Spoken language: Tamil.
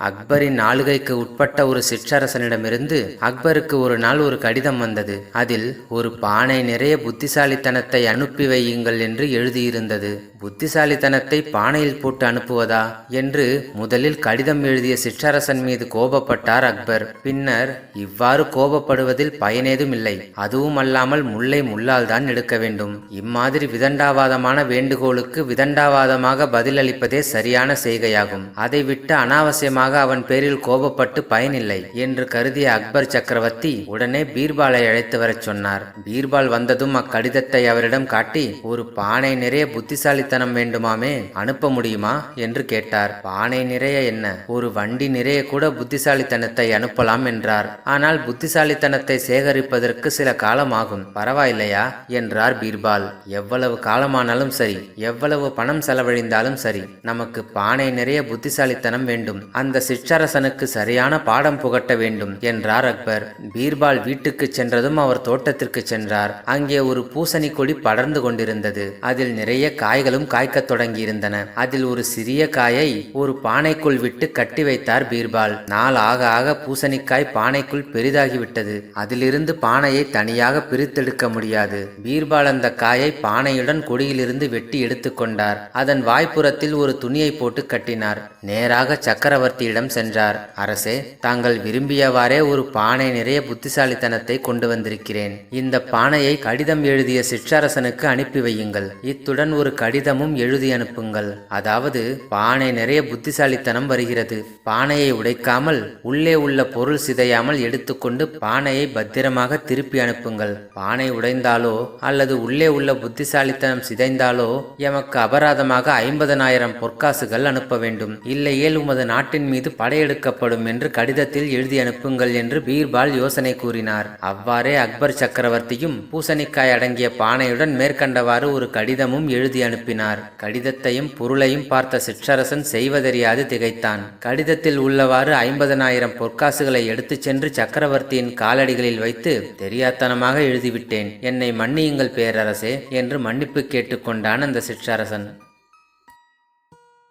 அக்பரின் ஆளுகைக்கு உட்பட்ட ஒரு சிற்றரசனிடமிருந்து அக்பருக்கு ஒரு நாள் ஒரு கடிதம் வந்தது. அதில் ஒரு பானை நிறைய புத்திசாலித்தனத்தை அனுப்பி வையுங்கள் என்று எழுதியிருந்தது. புத்திசாலித்தனத்தை பானையில் போட்டு அனுப்புவதா என்று முதலில் கடிதம் எழுதிய சிற்றரசன் மீது கோபப்பட்டார் அக்பர். பின்னர் இவ்வாறு கோபப்படுவதில் பயனேதும் இல்லை. அதுவும் அல்லாமல் முல்லை முள்ளால் தான் எடுக்க வேண்டும். இம்மாதிரி விதண்டாவாதமான வேண்டுகோளுக்கு விதண்டாவாதமாக பதிலளிப்பதே சரியான செய்கையாகும். அதை விட்டு அனாவசியமாக அவன் பேரில் கோபப்பட்டு பயனில்லை என்று கருதிய அக்பர் சக்கரவர்த்தி உடனே பீர்பாலை அழைத்து வரச் சொன்னார். பீர்பால் வந்ததும் அக்கடிதத்தை அவரிடம் காட்டி ஒரு பானை நிறைய புத்திசாலி புத்திசாலித்தனம் வேண்டுமாமே? அனுப்ப முடியுமா? என்று கேட்டார். பானை நிறைய என்ன? ஒரு வண்டி நிறைய கூட புத்திசாலித்தனத்தை அனுப்பலாம் என்றார். ஆனால் புத்திசாலித்தனத்தை சேகரிப்பதற்கு சில காலம் ஆகும் பரவாயில்லையா? என்றார் பீர்பால். எவ்வளவு காலமானாலும் சரி எவ்வளவு பணம் செலவழிந்தாலும் சரி நமக்கு பானை நிறைய புத்திசாலித்தனம் வேண்டும். அந்த சிற்றரசனுக்கு சரியான பாடம் புகட்ட வேண்டும் என்றார் அக்பர். பீர்பால் வீட்டுக்கு சென்றதும் அவர் தோட்டத்திற்கு சென்றார். அங்கே ஒரு பூசணி கொடி படர்ந்து கொண்டிருந்தது. அதில் நிறைய காய்களும் காய்க்கத் தொடங்கியிருந்தன. அதில் ஒரு சிறிய காயை ஒரு பானைக்குள் விட்டு கட்டி வைத்தார் பீர்பால். நாள் ஆக ஆக பூசணிக்காய் பானைக்குள் பெரிதாகிவிட்டது. அதிலிருந்து பானையை தனியாக பிரித்தெடுக்க முடியாது. பீர்பால் அந்த காயை பானையுடன் கொடியிலிருந்து வெட்டி எடுத்துக்கொண்டார் அதன் வாய்ப்புறத்தில் ஒரு துணியை போட்டு கட்டினார். நேராக சக்கரவர்த்தியிடம் சென்றார். அரசே தாங்கள் விரும்பியவாறே ஒரு பானை நிறைய புத்திசாலித்தனத்தை கொண்டு வந்திருக்கிறேன். இந்த பானையை கடிதம் எழுதிய சிற்றரசனுக்கு அனுப்பி வையுங்கள். இத்துடன் ஒரு கடிதமும் எழுதி அனுப்புங்கள். அதாவது பானை நிறைய புத்திசாலித்தனம் வருகிறது. பானையை உடைக்காமல் உள்ளே உள்ள பொருள் சிதையாமல் எடுத்துக்கொண்டு பானையை பத்திரமாக திருப்பி அனுப்புங்கள். பானை உடைந்தாலோ அல்லது உள்ளே உள்ள புத்திசாலித்தனம் சிதைந்தாலோ எமக்கு அபராதமாக ஐம்பதனாயிரம் பொற்காசுகள் அனுப்ப வேண்டும். இல்லையேல் உமது நாட்டின் மீது படையெடுக்கப்படும் என்று கடிதத்தில் எழுதி அனுப்புங்கள் என்று பீர்பால் யோசனை கூறினார். அவ்வாறே அக்பர் சக்கரவர்த்தியும் பூசணிக்காய் அடங்கிய பானையுடன் மேற்கண்டவாறு ஒரு கடிதமும் எழுதி அனுப்பினார் கடிதத்தையும் பொருளையும் பார்த்த சிற்றரசன் செய்வதறியாது திகைத்தான். கடிதத்தில் உள்ளவாறு ஐம்பதனாயிரம் பொற்காசுகளை எடுத்துச் சென்று சக்கரவர்த்தியின் காலடிகளில் வைத்து தெரியாத்தனமாக எழுதிவிட்டேன். என்னை மன்னியுங்கள் பேரரசே என்று மன்னிப்பு கேட்டுக்கொண்டான் அந்த சிற்றரசன்.